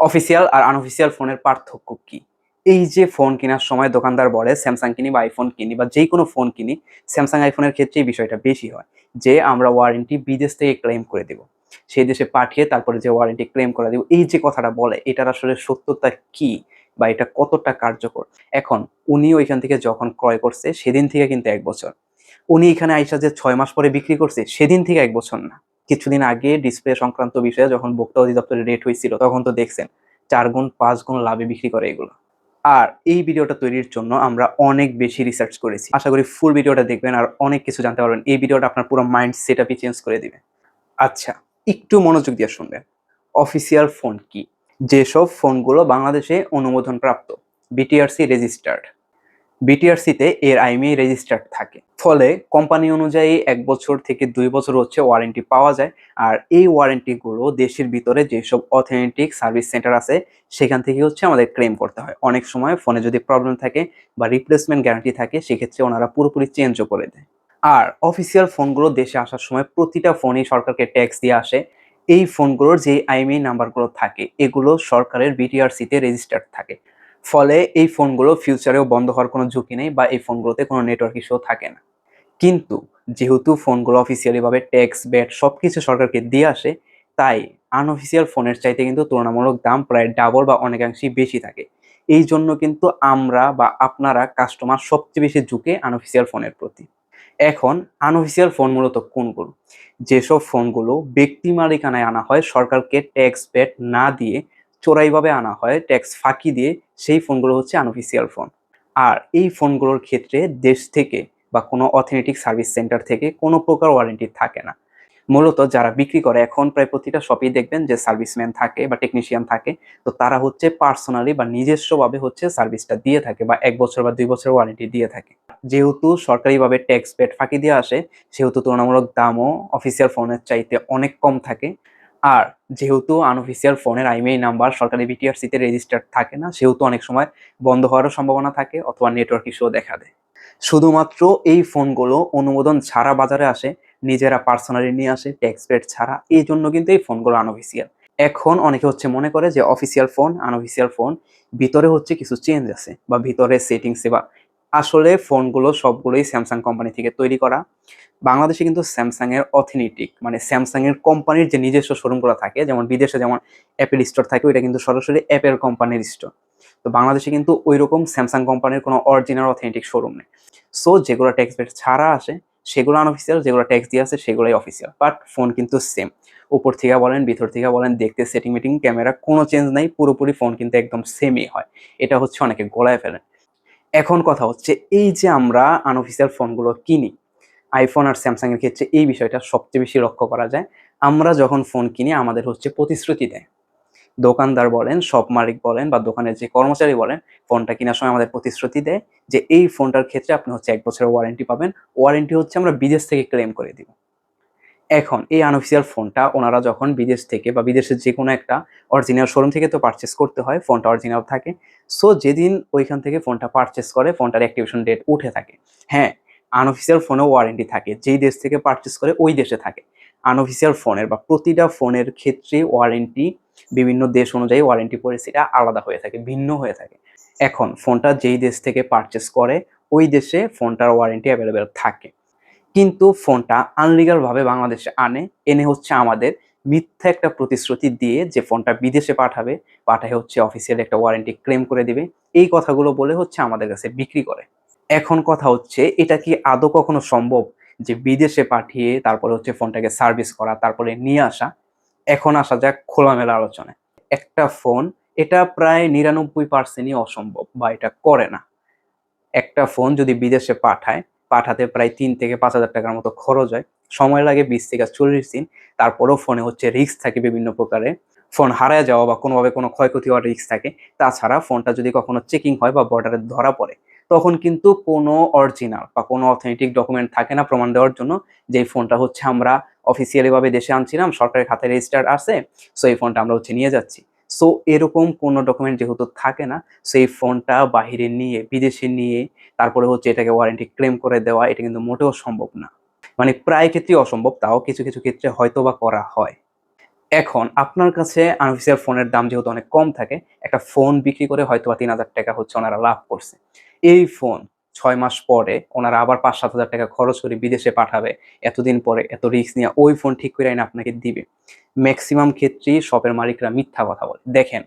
Official আর unofficial ফোনের পার্থক্য কি? এই যে ফোন কেনার সময় দোকানদার বলে স্যামসাং কিনি বা আইফোন কিনি বা যে কোনো ফোন কিনি স্যামসাং আইফোনের ক্ষেত্রে এই বিষয়টা বেশি হয়। যে আমরা ওয়ারেন্টি বিদেশ থেকে ক্লেম করে দেব। সেই দেশে পাঠিয়ে তারপরে যে ওয়ারেন্টি ক্লেম করে দেব। এই যে কথাটা বলে, এটার আসলে সত্যতা কি বা এটা কতটা কার্যকর? এখন উনি ওইখান থেকে যখন ক্রয় করছে, সেদিন থেকে কিন্তু এক বছর। উনি এখানে আইসা যে ছয় মাস পরে বিক্রি করছে, সেদিন থেকে এক বছর না। কিছুদিন আগে ডিসপ্লে সংক্রান্ত বিষয়ে যখন ভোক্তা অধিদপ্তরের রেট হয়েছিল, তখন তো দেখছেন চার গুণ, পাঁচ গুণ লাভে বিক্রি করে এগুলো। আর এই ভিডিওটা তৈরির জন্য আমরা অনেক বেশি রিসার্চ করেছি। আশা করি ফুল ভিডিওটা দেখবেন আর অনেক কিছু জানতে পারবেন। এই ভিডিওটা আপনার পুরো মাইন্ড সেট আপই চেঞ্জ করে দিবে। আচ্ছা একটু মনোযোগ দিয়ে শুনবেন। অফিসিয়াল ফোন কি? যেসব ফোনগুলো বাংলাদেশে অনুমোদন প্রাপ্ত বিটিআরসি রেজিস্টার্ড বিটিআরসিতে এর আইএমই রেজিস্টার্ড থাকে। ফলে কোম্পানি অনুযায়ী এক বছর থেকে দুই বছর হচ্ছে ওয়ারেন্টি পাওয়া যায়। আর এই ওয়ারেন্টিগুলো দেশের ভিতরে যেসব অথেন্টিক সার্ভিস সেন্টার আছে, সেখান থেকে হচ্ছে আমাদের ক্লেম করতে হয়। অনেক সময় ফোনে যদি প্রবলেম থাকে বা রিপ্লেসমেন্ট গ্যারান্টি থাকে, সেক্ষেত্রে ওনারা পুরোপুরি চেঞ্জও করে দেয়। আর অফিসিয়াল ফোনগুলো দেশে আসার সময় প্রতিটা ফোনই সরকারকে ট্যাক্স দিয়ে আসে। এই ফোনগুলোর যে আইএমই নাম্বারগুলো থাকে, এগুলো সরকারের বিটিআরসিতে রেজিস্টার্ড থাকে। ফলে এই ফোনগুলো ফিউচারেও বন্ধ হওয়ার কোনো ঝুঁকি নেই বা এই ফোনগুলোতে কোনো নেটওয়ার্ক ইস্যু থাকে না। কিন্তু যেহেতু ফোনগুলো অফিসিয়ালিভাবে ট্যাক্স ব্যাট সব কিছু সরকারকে দিয়ে আসে, তাই আনঅফিসিয়াল ফোনের চাইতে কিন্তু তুলনামূলক দাম প্রায় ডাবল বা অনেকাংশেই বেশি থাকে। এই জন্য কিন্তু আমরা বা আপনারা কাস্টমার সবচেয়ে বেশি ঝুঁকে আনঅফিসিয়াল ফোনের প্রতি। এখন আনঅফিসিয়াল ফোন মূলত কোনগুলো? যেসব ফোনগুলো ব্যক্তি মালিকানায় আনা হয়, সরকারকে ট্যাক্স ব্যাট না দিয়ে চোরাইভাবে আনা হয় ট্যাক্স ফাঁকি দিয়ে সেই ফোনগুলো হচ্ছে আনঅফিসিয়াল ফোন আর এই ফোনগুলোর ক্ষেত্রে দেশ থেকে বা কোনো অথেন্টিক সার্ভিস সেন্টার থেকে কোনো প্রকার ওয়ারেন্টি থাকে না। মূলত যারা বিক্রি করে, এখন প্রায় প্রতিটা শপেই দেখবেন যে সার্ভিসম্যান থাকে বা টেকনিশিয়ান থাকে, তো তারা হচ্ছে পার্সোনালি বা নিজস্বভাবে হচ্ছে সার্ভিসটা দিয়ে থাকে বা এক বছর বা দুই বছর ওয়ারেন্টি দিয়ে থাকে। যেহেতু সরকারিভাবে ট্যাক্স পেড ফাঁকি দিয়ে আসে, সেহেতু তুলনামূলক দামও অফিসিয়াল ফোনের চাইতে অনেক কম থাকে। আর যেহেতু আনঅফিসিয়াল ফোনের আইমেই নাম্বার সরকারি বিটিআরসিতে রেজিস্টার্ড থাকে না, সেহেতু অনেক সময় বন্ধ হওয়ারও সম্ভাবনা থাকে অথবা নেটওয়ার্ক ইস্যুও দেখা দেয়। শুধুমাত্র এই ফোনগুলো অনুমোদন ছাড়া বাজারে আসে, নিজেরা পার্সোনালি নিয়ে আসে ট্যাক্স ছাড়া, এই জন্য কিন্তু এই ফোনগুলো আনঅফিসিয়াল এখন অনেকে হচ্ছে মনে করে যে অফিসিয়াল ফোন আনঅফিসিয়াল ফোন ভিতরে হচ্ছে কিছু চেঞ্জ আছে বা ভিতরে সেটিংসে বা আসলে ফোনগুলো সবগুলোই স্যামসাং কোম্পানি থেকে তৈরি করা। বাংলাদেশে কিন্তু স্যামসাং এর অথেন্টিক মানে স্যামসাং এর কোম্পানির যে নিজস্ব শোরুমগুলো থাকে, যেমন বিদেশে যেমন অ্যাপেল স্টোর থাকে, ওইটা কিন্তু সরাসরি অ্যাপেল কোম্পানির স্টোর তো বাংলাদেশে কিন্তু ওই রকম স্যামসাং কোম্পানির কোনো অরিজিনাল অথেন্টিক শোরুম নেই। সো যেগুলো ট্যাক্স বেট ছাড়া আসে, সেগুলো আনঅফিসিয়াল যেগুলো ট্যাক্স দিয়ে আসে, সেগুলোই অফিসিয়াল বাট ফোন কিন্তু সেম উপর থেকে বলেন, ভিতর থেকে বলেন, দেখতে সেটিং মিটিং ক্যামেরা কোনো চেঞ্জ নাই, পুরোপুরি ফোন কিন্তু একদম সেমই হয়। এটা হচ্ছে অনেকে গলায় ফেলেন। এখন কথা হচ্ছে এই যে আমরা আনঅফিসিয়াল ফোনগুলো কিনি আইফোন আর স্যামসাং এর ক্ষেত্রে এই বিষয়টা সবচেয়ে বেশি লক্ষ্য করা যায়। আমরা যখন ফোন কিনি, আমাদের হচ্ছে প্রতিশ্রুতি দেয়। দোকানদার বলেন শপ মালিক বলেন বা দোকানের যে কর্মচারী বলেন ফোনটা কেনার সময় আমাদের প্রতিশ্রুতি দেয় যে, এই ফোনটার ক্ষেত্রে আপনি হচ্ছে এক বছরের ওয়ারেন্টি পাবেন। ওয়ারেন্টি হচ্ছে আমরা বিদেশ থেকে ক্লেম করে দিব। এখন এই আনঅফিসিয়াল ফোনটা ওনারা যখন বিদেশ থেকে বা বিদেশের যে কোনো একটা অরিজিনাল শোরুম থেকে তো পারচেস করতে হয় ফোনটা অরিজিনাল থাকে। সো যেদিন ওইখান থেকে ফোনটা পারচেস করে ফোনটার অ্যাক্টিভেশন ডেট উঠে থাকে। হ্যাঁ আনঅফিসিয়াল ফোনেও ওয়ারেন্টি থাকে। যেই দেশ থেকে পারচেস করে, ওই দেশে থাকে। আনঅফিসিয়াল ফোনের বা প্রতিটা ফোনের ক্ষেত্রে ওয়ারেন্টি বিভিন্ন দেশ অনুযায়ী ওয়ারেন্টি পলিসিটা আলাদা হয়ে থাকে, ভিন্ন হয়ে থাকে। এখন ফোনটা যেই দেশ থেকে পারচেস করে, ওই দেশে ফোনটার ওয়ারেন্টি অ্যাভেলেবেল থাকে। কিন্তু ফোনটা আনলিগালভাবে বাংলাদেশে আনে। এনে হচ্ছে আমাদের মিথ্যা একটা প্রতিশ্রুতি দিয়ে যে ফোনটা বিদেশে পাঠাবে, পাঠায় হচ্ছে অফিসিয়াল একটা ওয়ারেন্টি ক্লেম করে দিবে। এই কথাগুলো বলে হচ্ছে আমাদের কাছে বিক্রি করে। এখন কথা হচ্ছে, এটা কি আদৌ কখনো সম্ভব যে বিদেশে পাঠিয়ে তারপরে হচ্ছে ফোনটাকে সার্ভিস করা, তারপরে নিয়ে আসা? এখন আসা যাক খোলামেলা আলোচনায়। একটা ফোন, এটা প্রায় নিরানব্বই পার্সেন্টই অসম্ভব বা এটা করে না। একটা ফোন যদি বিদেশে পাঠায় পাঠাতে প্রায় তিন থেকে পাঁচ হাজার টাকার মতো খরচ হয়। সময় লাগে বিশ থেকে চল্লিশ দিন। তারপরেও ফোনে হচ্ছে রিস্ক থাকে বিভিন্ন প্রকারে। ফোন হারায় যাওয়া বা কোনোভাবে কোনো ক্ষয়ক্ষতি হওয়ার রিস্ক থাকে। তাছাড়া ফোনটা যদি কখনো চেকিং হয় বা বর্ডারে ধরা পড়ে, তখন কিন্তু কোনো অরিজিনাল বা কোনো অথেন্টিক ডকুমেন্ট থাকে না প্রমাণ দেওয়ার জন্য। যে ফোনটা হচ্ছে আমরা অফিসিয়ালিভাবে দেশে আনছিলাম, সরকারের খাতে রেজিস্টার্ড আছে সো এই ফোনটা আমরা হচ্ছে নিয়ে যাচ্ছি। সো এরকম কোনো ডকুমেন্ট যেহেতু থাকে না, সেই ফোনটা বাহিরে নিয়ে, বিদেশে নিয়ে, তারপরে হচ্ছে এটাকে ওয়ারেন্টি ক্লেম করে দেওয়া, এটা কিন্তু মোটেও সম্ভব না। মানে প্রায় ক্ষেত্রেই অসম্ভব, তাও কিছু কিছু ক্ষেত্রে হয়তো বা করা হয়। এখন, আপনার কাছে আনঅফিসিয়াল ফোনের দাম যেহেতু অনেক কম থাকে, একটা ফোন বিক্রি করে হয়তো বা তিন হাজার টাকা হচ্ছে ওনারা লাভ করছে। এই ফোন ছয় মাস পরে ওনারা আবার পাঁচ সাত হাজার টাকা খরচ করে বিদেশে পাঠাবে। এতদিন পরে এত রিস্ক নিয়ে ওই ফোন ঠিক করে আইনে আপনাকে দিবে। ম্যাক্সিমাম ক্ষেত্রেই শপের মালিকরা মিথ্যা কথা বলে। দেখেন,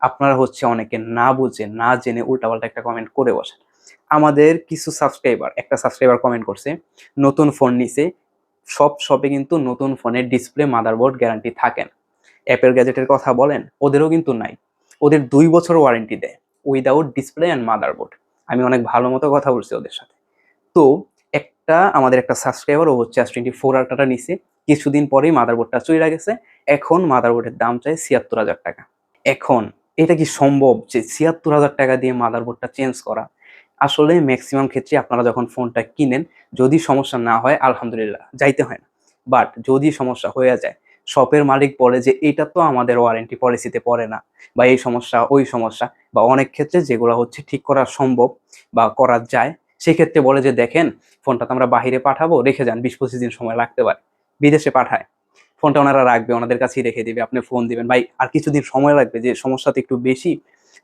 আপনারা হচ্ছে অনেকে না বুঝে, না জেনে উল্টাপাল্টা একটা কমেন্ট করে বসেন। আমাদের কিছু সাবস্ক্রাইবার একটা সাবস্ক্রাইবার কমেন্ট করছে, নতুন ফোন নিছে। সব শপে কিন্তু নতুন ফোনের ডিসপ্লে মাদারবোর্ড গ্যারান্টি থাকেন। অ্যাপের গ্যাজেটের কথা বলেন, ওদেরও কিন্তু নাই। ওদের দুই বছর ওয়ারেন্টি দেয়। উইদাউট ডিসপ্লে অ্যান্ড মাদারবোর্ড আমি অনেক ভালো মতো কথা বলছি ওদের সাথে। তো একটা, আমাদের একটা সাবস্ক্রাইবার ও হচ্ছে টোয়েন্টি ফোর আলট্রাটা নিছে। কিছুদিন পরেই মাদারবোর্ডটা চলে গেছে। এখন মাদারবোর্ডের দাম চাই ছিয়াত্তর হাজার টাকা। এখন, এটা কি সম্ভব যে ছিয়াত্তর হাজার টাকা দিয়ে মাদারবোর্ডটা চেঞ্জ করা? আসলে ম্যাক্সিমাম ক্ষেত্রে আপনারা যখন ফোনটা কিনেন, যদি সমস্যা না হয়, আলহামদুলিল্লাহ, যাইতে হয় না। বাট যদি সমস্যা হয়ে যায় শপের মালিক বলে যে এটা তো আমাদের ওয়ারেন্টি পলিসিতে পড়ে না। বা, এই সমস্যা, ওই সমস্যা। বা, অনেক ক্ষেত্রে যেগুলো হচ্ছে ঠিক করা সম্ভব বা, করা যায়, সেক্ষেত্রে বলে যে, দেখেন, ফোনটা তো আমরা বাহিরে পাঠাবো, রেখে যান, বিশ পঁচিশ দিন সময় লাগতে পারে। বিদেশে পাঠায়। ফোনটা ওনারা রাখবে, ওনাদের কাছেই রেখে দিবে, আপনি ফোন দিবেন। ভাই, আর কিছুদিন সময় লাগবে, যে সমস্যা তো একটু বেশি।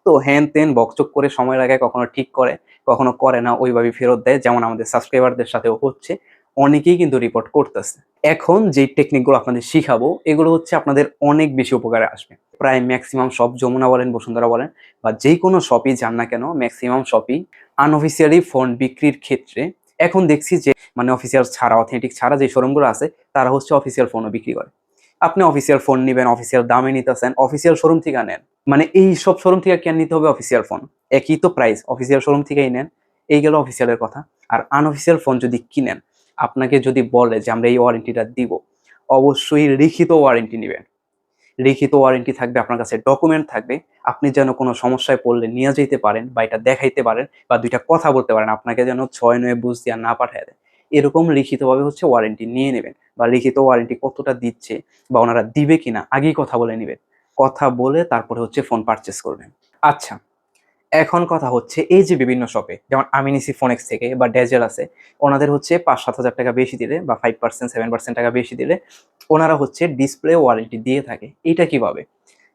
তো হ্যান তেন বকচক করে সময় লাগায় কখনো ঠিক করে, কখনো করে না ওইভাবে ফেরত দেয়, যেমন আমাদের সাবস্ক্রাইবারদের সাথেও হচ্ছে। অনেকেই কিন্তু রিপোর্ট করতেছে। এখন যে টেকনিকগুলো আপনাদের শিখাবো, এগুলো হচ্ছে আপনাদের অনেক বেশি উপকারে আসবে। প্রায় ম্যাক্সিমাম সব যমুনা বলেন, বসুন্ধরা বলেন, বা যে কোনো শপই যান না কেন ম্যাক্সিমাম শপই আনঅফিসিয়ালি ফোন বিক্রির ক্ষেত্রে এখন দেখছি যে মানে অফিসিয়াল ছাড়া অথেন্টিক ছাড়া যে শোরুমগুলো আছে, তারা হচ্ছে অফিসিয়াল ফোনও বিক্রি করে। আপনি অফিসিয়াল ফোন নেবেন অফিসিয়াল দামে নিতেছেন অফিসিয়াল শোরুম থেকে নেন। মানে এই সব শোরুম থেকে কেন নিতে হবে অফিসিয়াল ফোন একই তো প্রাইস অফিসিয়াল শোরুম থেকেই নেন, এই গেল অফিসিয়ালের কথা। আর আনঅফিসিয়াল ফোন যদি কিনেন আপনাকে যদি বলে যে আমরা এই ওয়ারেন্টিটা দিব, অবশ্যই লিখিত ওয়ারেন্টি নেবেন। লিখিত ওয়ারেন্টি থাকবে, আপনার কাছে ডকুমেন্ট থাকবে। আপনি যেন কোনো সমস্যায় পড়লে নিয়ে যেতে পারেন বা এটা দেখাইতে পারেন বা দুইটা কথা বলতে পারেন, আপনাকে যেন ছয় নয় বুঝ দিয়ে না পাঠায় দেয়। এরকম লিখিতভাবে হচ্ছে ওয়ারেন্টি নিয়ে নেবেন বা লিখিত ওয়ারেন্টি কতটা দিচ্ছে বা ওনারা দিবে কিনা, আগেই কথা বলে নেবেন। কথা বলে তারপরে হচ্ছে ফোন পারচেস করবেন। আচ্ছা এখন কথা হচ্ছে এই যে বিভিন্ন শপে যেমন আমি নিছি ফোনেক্স থেকে বা ডেজেল আছে, ওনাদের হচ্ছে পাঁচ সাত হাজার টাকা বেশি দিলে বা ফাইভ পার্সেন্ট সেভেন পার্সেন্ট টাকা বেশি দিলে ওনারা হচ্ছে ডিসপ্লে ওয়ারেন্টি দিয়ে থাকে। এটা কীভাবে?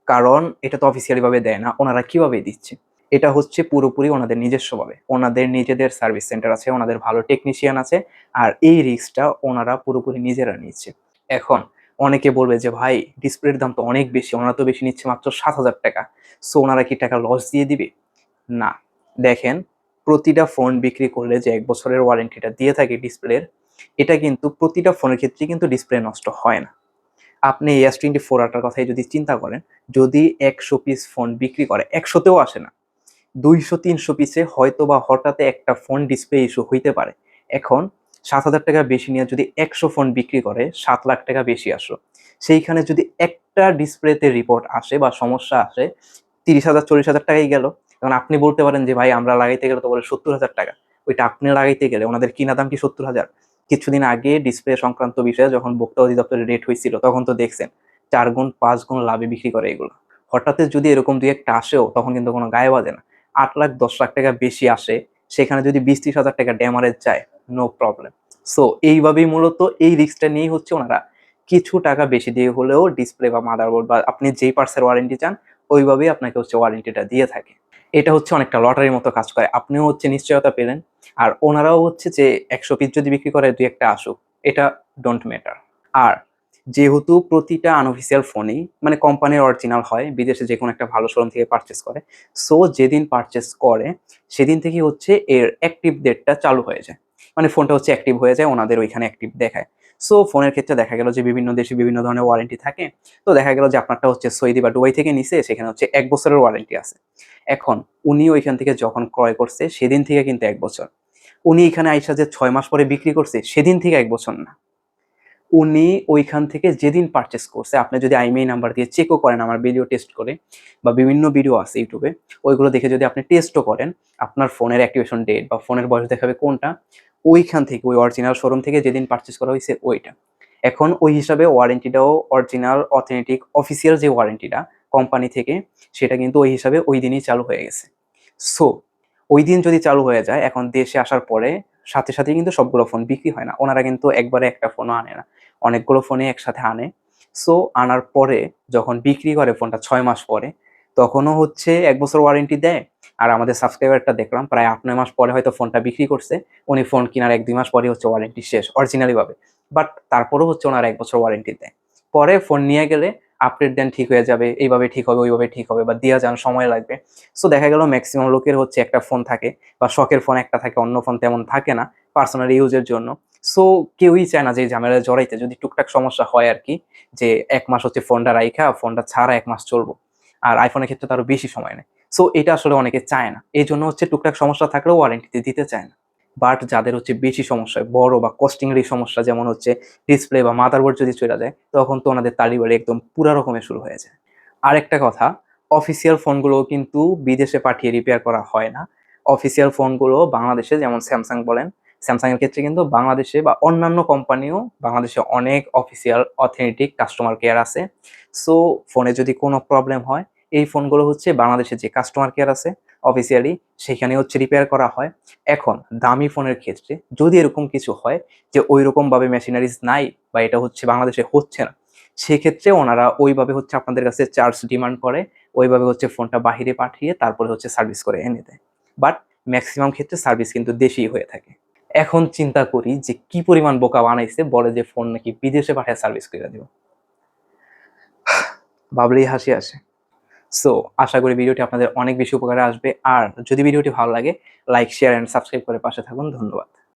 কারণ এটা তো অফিসিয়ালি ভাবে দেয় না, ওনারা কীভাবে দিচ্ছে? এটা হচ্ছে পুরোপুরি ওনাদের নিজস্বভাবে। ওনাদের নিজেদের সার্ভিস সেন্টার আছে, ওনাদের ভালো টেকনিশিয়ান আছে, আর এই রিস্কটা ওনারা পুরোপুরি নিজেরা নিচ্ছে। এখন অনেকে বলবে যে, ভাই ডিসপ্লের দাম তো অনেক বেশি, ওনারা তো বেশি নিচ্ছে মাত্র সাত হাজার টাকা। সো ওনারা কি টাকা লস দিয়ে দিবে? না। দেখেন, প্রতিটা ফোন বিক্রি করলে যে এক বছরের ওয়ারেন্টিটা দিয়ে থাকে ডিসপ্লের এটা কিন্তু প্রতিটা ফোনের ক্ষেত্রে কিন্তু ডিসপ্লে নষ্ট হয় না। আপনি এস টোয়েন্টি ফোর আটার কথাই যদি চিন্তা করেন, যদি একশো পিস ফোন বিক্রি করে, একশোতেও আসে না। দুইশো, তিনশো পিসে হয়তো বা হঠাৎ একটা ফোন ডিসপ্লে ইস্যু হইতে পারে। এখন সাত হাজার টাকা বেশি নিয়ে যদি একশো ফোন বিক্রি করে, সাত লাখ টাকা বেশি আসলো। সেইখানে যদি একটা ডিসপ্লেতে রিপোর্ট আসে বা সমস্যা আসে, তিরিশ হাজার, চল্লিশ হাজার টাকাই গেল। কারণ আপনি বলতে পারেন যে, ভাই, আমরা লাগাইতে গেলে তো বলে সত্তর হাজার টাকা। ওইটা আপনি লাগাইতে গেলে ওনাদের কিনা দাম কি সত্তর হাজার? কিছুদিন আগে ডিসপ্লে সংক্রান্ত বিষয়ে যখন ভোক্তা অধিদপ্তরের রেট হয়েছিল তখন তো দেখছেন চার গুণ, পাঁচ গুণ লাভে বিক্রি করে এগুলো। হঠাৎ যদি এরকম দুই একটা আসেও, তখন কিন্তু কোনো গায়ে বাজে না। আট লাখ, দশ লাখ টাকা বেশি আসে, সেখানে যদি বিশ, ত্রিশ হাজার টাকা ড্যামারেজ যায় নো প্রবলেম সো এইভাবেই মূলত এই রিস্কটা নিয়েই হচ্ছে ওনারা কিছু টাকা বেশি দিয়ে হলেও ডিসপ্লে বা মাদারবোর্ড বা আপনি যেই পার্সের ওয়ারেন্টি চান, ওইভাবেই আপনাকে হচ্ছে ওয়ারেন্টিটা দিয়ে থাকে। এটা হচ্ছে অনেকটা লটারির মতো কাজ করে। আপনিও হচ্ছে নিশ্চয়তা পেলেন। আর ওনারাও হচ্ছে যে একশো পিস যদি বিক্রি করে, দুই একটা আসুক, এটা ডোন্ট ম্যাটার আর যেহেতু প্রতিটা আনঅফিসিয়াল ফোনই মানে কোম্পানির অরিজিনাল হয়, বিদেশে যে কোনো একটা ভালো শোরুম থেকে পারচেস করে সো যেদিন পারচেস করে, সেদিন থেকে হচ্ছে এর অ্যাক্টিভ ডেটটা চালু হয়ে যায়। মানে ফোনটা হচ্ছে অ্যাক্টিভ হয়ে যায়, ওনাদের ওইখানে অ্যাক্টিভ দেখায়। সো ফোনের ক্ষেত্রে দেখা গেল যে বিভিন্ন দেশে বিভিন্ন ধরনের ওয়ারেন্টি থাকে। তো দেখা গেল যে আপনারটা হচ্ছে সৌদি বা দুবাই থেকে নিছে, সেখানে হচ্ছে এক বছরের ওয়ারেন্টি আছে। এখন উনি ওইখান থেকে যখন ক্রয় করছে, সেদিন থেকে কিন্তু এক বছর। উনি এখানে আইসা যে ছয় মাস পরে বিক্রি করছে, সেদিন থেকে এক বছর না। উনি ওইখান থেকে যেদিন পারচেস করছে, আপনি যদি আইমেই নাম্বার দিয়ে চেকও করেন আমার ভিডিও টেস্ট করে, বা বিভিন্ন ভিডিও আছে ইউটিউবে ওইগুলো দেখে যদি আপনি টেস্টও করেন, আপনার ফোনের অ্যাক্টিভেশন ডেট বা ফোনের বয়স দেখাবে কোনটা ওইখান থেকে, ওই অরিজিনাল শোরুম থেকে যেদিন পারচেস করা হয়েছে ওইটা। এখন ওই হিসাবে ওয়ারেন্টিটাও অরিজিনাল অথেন্টিক অফিসিয়াল যে ওয়ারেন্টিটা কোম্পানি থেকে, সেটা কিন্তু ওই হিসাবে ওই দিনই চালু হয়ে গেছে। সো ওই দিন যদি চালু হয়ে যায়, এখন দেশে আসার পরে সাথে সাথে কিন্তু সবগুলো ফোন বিক্রি হয় না। ওনারা কিন্তু একবারে একটা ফোনও আনে না। অনেকগুলো ফোনে একসাথে আনে। সো আনার পরে যখন বিক্রি করে ফোনটা ছয় মাস পরে, তখনও হচ্ছে এক বছর ওয়ারেন্টি দেয়। আর আমাদের সাবস্ক্রাইবারটা দেখলাম, প্রায় আট নয় মাস পরে হয়তো ফোনটা বিক্রি করছে। উনি ফোন কেনার এক দুই মাস পরে হচ্ছে ওয়ারেন্টি শেষ অরিজিনালি ভাবে। বাট তারপরেও হচ্ছে ওনার এক বছর ওয়ারেন্টি দেয় পরে ফোন নিয়ে গেলে আপডেট দেন ঠিক হয়ে যাবে, এইভাবে ঠিক হবে, ওইভাবে ঠিক হবে, বা দিয়ে যান, সময় লাগবে। সো দেখা গেল ম্যাক্সিমাম লোকের হচ্ছে একটা ফোন থাকে, বা শখের ফোন একটা থাকে, অন্য ফোন তেমন থাকে না পার্সোনাল ইউজের জন্য। সো কেউই চায় না যে ঝামেলায় জড়াইতে, যদি টুকটাক সমস্যা হয় আর কি, যে এক মাস হচ্ছে ফোনটা রাইখা ফোনটা ছাড়া এক মাস চলবো। আর আইফোনের ক্ষেত্রে তো আরও বেশি সময় নেয়। সো এটা আসলে অনেকে চায় না। এই জন্য হচ্ছে টুকটাক সমস্যা থাকলেও ওয়ারেন্টিতে দিতে চায় না। বাট যাদের হচ্ছে বেশি সমস্যা, বড় বা কস্টিংয়ের এই সমস্যা, যেমন হচ্ছে ডিসপ্লে বা মাদারবোর্ড যদি চলে যায়, তখন তো ওনাদের তালিবাড়ি একদম পুরা রকমের শুরু হয়ে যায়। আরেকটা কথা অফিসিয়াল ফোনগুলো কিন্তু বিদেশে পাঠিয়ে রিপেয়ার করা হয় না। অফিসিয়াল ফোনগুলো বাংলাদেশে, যেমন স্যামসাং বলেন স্যামসাং এর ক্ষেত্রে কিন্তু বাংলাদেশে বা অন্যান্য কোম্পানিও বাংলাদেশে অনেক অফিসিয়াল অথেন্টিক কাস্টমার কেয়ার আছে। সো ফোনে যদি কোনো প্রবলেম হয় এই ফোনগুলো হচ্ছে বাংলাদেশে যে কাস্টমার কেয়ার আছে অফিসিয়ালি সেখানে হচ্ছে রিপেয়ার করা হয়। এখন দামি ফোনের ক্ষেত্রে যদি এরকম কিছু হয় যে ওই রকমভাবে মেশিনারিজ নাই বা এটা হচ্ছে বাংলাদেশে হচ্ছে না, সেক্ষেত্রে ওনারা ওইভাবে হচ্ছে আপনাদের কাছে চার্জ ডিমান্ড করে, ওইভাবে হচ্ছে ফোনটা বাহিরে পাঠিয়ে তারপরে হচ্ছে সার্ভিস করে এনে দেয়। বাট ম্যাক্সিমাম ক্ষেত্রে সার্ভিস কিন্তু দেশেই হয়ে থাকে। এখন চিন্তা করি যে কি পরিমাণ বোকা বানাইছে, বলে যে ফোন নাকি বিদেশে পাঠায় সার্ভিস করে দিব। ভাবলেই হাসি আসে। সো আশা করি ভিডিওটি আপনাদের অনেক বেশি উপকারে আসবে। আর যদি ভিডিওটি ভালো লাগে লাইক শেয়ার অ্যান্ড সাবস্ক্রাইব করে পাশে থাকুন। ধন্যবাদ।